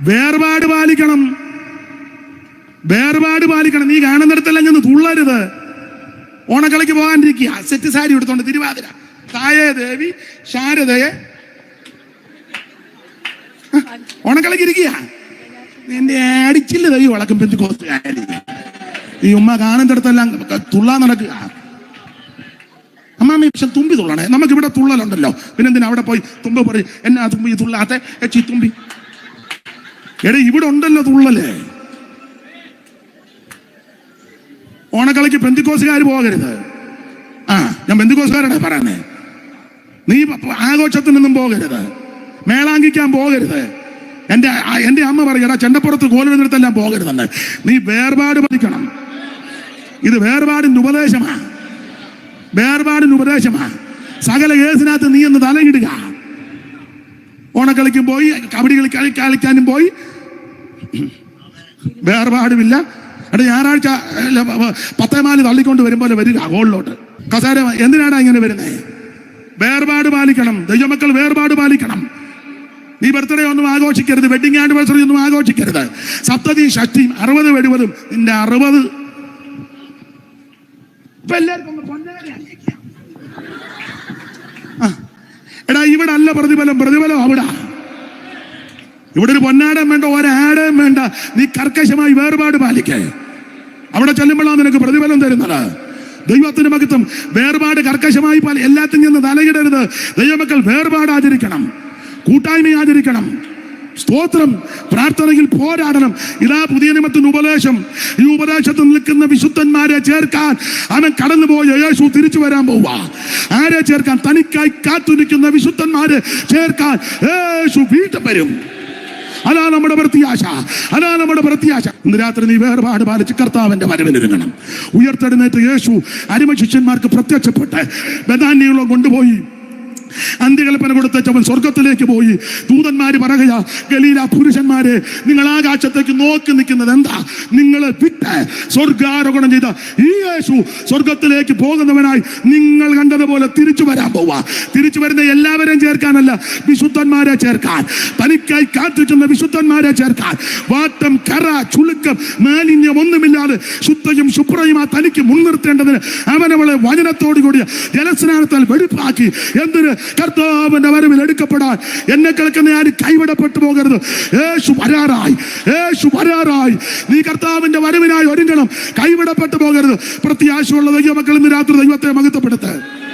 വേർപാട് പാലിക്കണം. വേർപാട് പാലിക്കണം. നീ കാണുന്നിടത്തെല്ലാം ചെന്ന് തുള്ളരുത്. ഓണക്കളിക്ക് പോകാണ്ടിരിക്കുക സെറ്റ് സാരി എടുത്തോണ്ട് തിരുവാതിര. തായേ ദേവി ശാരദയെ. ഓണക്കളിക്ക് ഇരിക്കുക. നിന്റെ അടിച്ചില്ല തൈ വളക്കും കോസ് ഈ ഉമ്മ കാണുന്നിടത്തെല്ലാം തുള്ളാൻ നടക്കുക. അമ്മാമ്മ പക്ഷെ തുമ്പി തുള്ളണേ. നമുക്ക് ഇവിടെ തുള്ളലുണ്ടല്ലോ. പിന്നെന്തിനാ അവിടെ പോയി തുമ്പ പറയും എന്നാ തുമ്പി തുള്ളാത്തേ? എച്ചി തുമ്പി. എടേ ഇവിടെ ഉണ്ടല്ലോ തുള്ളലേ. ഓണക്കളിക്ക് ബന്ധുക്കോസുകാർ പോകരുത്. ആ ഞാൻ പെന്തിക്കോസുകാരുടെ പറയുന്നേ. നീ ആഘോഷത്തിനൊന്നും പോകരുത്. മേളാങ്കിക്കാൻ പോകരുത്. എന്റെ എന്റെ അമ്മ പറയടാ ചെണ്ടപ്പുറത്ത് കോലെടുത്തെല്ലാം പോകരുതെന്ന്. നീ വേർപാട് പഠിക്കണം. ഇത് വേർപാടിന്റെ ഉപദേശമാ. വേർപാടിന്റെ ഉപദേശമാ. സകല കേസിനകത്ത് നീ ഒന്ന് തലയിടുക. ഓണക്കളിക്കും പോയി കബഡി കളി കളിക്കാനും പോയി വേർപാടുമില്ല എടാ ഞായറാഴ്ച പത്തേമാൽ തള്ളിക്കൊണ്ട് വരുമ്പോൾ വരിക ഹോളിലോട്ട്. കസേര എന്തിനാണ് ഇങ്ങനെ വരുന്നത് വേർപാട് പാലിക്കണം. ദൈവമക്കൾ വേർപാട് പാലിക്കണം. നീ ബർത്ത്ഡേ ഒന്നും ആഘോഷിക്കരുത്. വെഡിങ് ആനിവേഴ്സറി ഒന്നും ആഘോഷിക്കരുത്. സപ്തതി ഷഷ്ടിയും അറുപത് എഴുപതും നിന്റെ അറുപത്. എടാ ഇവിടെ അല്ല പ്രതിഫലം. പ്രതിഫലം അവിടെ. ഇവിടെ ഒരു പൊന്നാടം വേണ്ട ഒരാടം വേണ്ട. നീ കർക്കശമായി വേർപാട് പാലിക്കേ. അവിടെ ചെല്ലുമ്പോഴാണ് നിനക്ക് പ്രതിഫലം തരുന്നത്. ദൈവത്തിന് മകത്വം വേർപാട് കർക്കശമായി പാലി എല്ലാത്തിനും നിന്ന് തലയിടരുത്. ദൈവമക്കൾ വേർപാട് ആചരിക്കണം കൂട്ടായ്മ ആചരിക്കണം സ്തോത്രം പ്രാർത്ഥനയിൽ പോരാടണം. ഇതാ പുതിയ നിയമത്തിന് ഉപദേശം. ഈ ഉപദേശത്തിൽ നിൽക്കുന്ന വിശുദ്ധന്മാരെ ചേർക്കാൻ അവൻ കടന്നുപോയ. യേശു തിരിച്ചു വരാൻ പോവാ ആരെ ചേർക്കാൻ? തനിക്കായി കാത്തുനിൽക്കുന്ന വിശുദ്ധന്മാരെ ചേർക്കാൻ യേശു വീണ്ടും വരും. അതാ നമ്മുടെ പ്രത്യാശ അതാ നമ്മുടെ പ്രത്യാശ ഇന്ന് രാത്രി നീ വേർപാട് പാലിച്ച് കർത്താവിന്റെ വരവിനൊരുങ്ങണം ഉയർത്തെഴുന്നേറ്റ് യേശു അരിമ ശിഷ്യന്മാർക്ക് പ്രത്യക്ഷപ്പെട്ട് ബദാന്യങ്ങളോ കൊണ്ടുപോയി. അന്ത്യകൽപ്പന കൊടുത്തവൻ സ്വർഗത്തിലേക്ക് പോയി. ദൂതന്മാര് പറയുക ഗലീല പുരുഷന്മാരെ നിങ്ങൾ ആകാശത്തേക്ക് നോക്കി നിൽക്കുന്നത് എന്താ? നിങ്ങൾ വിട്ട് സ്വർഗാരോഹണം ചെയ്ത ഈ യേശു സ്വർഗത്തിലേക്ക് പോകുന്നവനായി നിങ്ങൾ കണ്ടതുപോലെ തിരിച്ചു വരാൻ പോവാ. തിരിച്ചു വരുന്ന എല്ലാവരെയും ചേർക്കാനല്ല വിശുദ്ധന്മാരെ ചേർക്കാൻ. തനിക്കായി കാത്തിരിക്കുന്ന വിശുദ്ധന്മാരെ ചേർക്കാൻ. വാട്ടം കറ ചുളുക്കം മാലിന്യം ഒന്നുമില്ലാതെ ശുദ്ധയും ശുഭ്രയും ആ തനിക്ക് മുൻനിർത്തേണ്ടതിന് അവനവളെ വചനത്തോടു കൂടിയ ജലസ്നാനത്താൽ വെടിപ്പാക്കി. എന്തിന്? കർത്താവിന്റെ വരവിൽ എടുക്കപ്പെടാൻ. എന്നെ കേൾക്കുന്ന ഞാൻ കൈവിടപ്പെട്ടു പോകരുത്. യേശു വരാറായി. യേശു വരാറായി. നീ കർത്താവിന്റെ വരവിനായി ഒരുങ്ങണം. കൈവിടപ്പെട്ടു പോകരുത്. പ്രത്യാശയുള്ള ദൈവമക്കൾ ഇന്ന് രാത്രി ദൈവത്തെ മഹത്വപ്പെടുത്ത്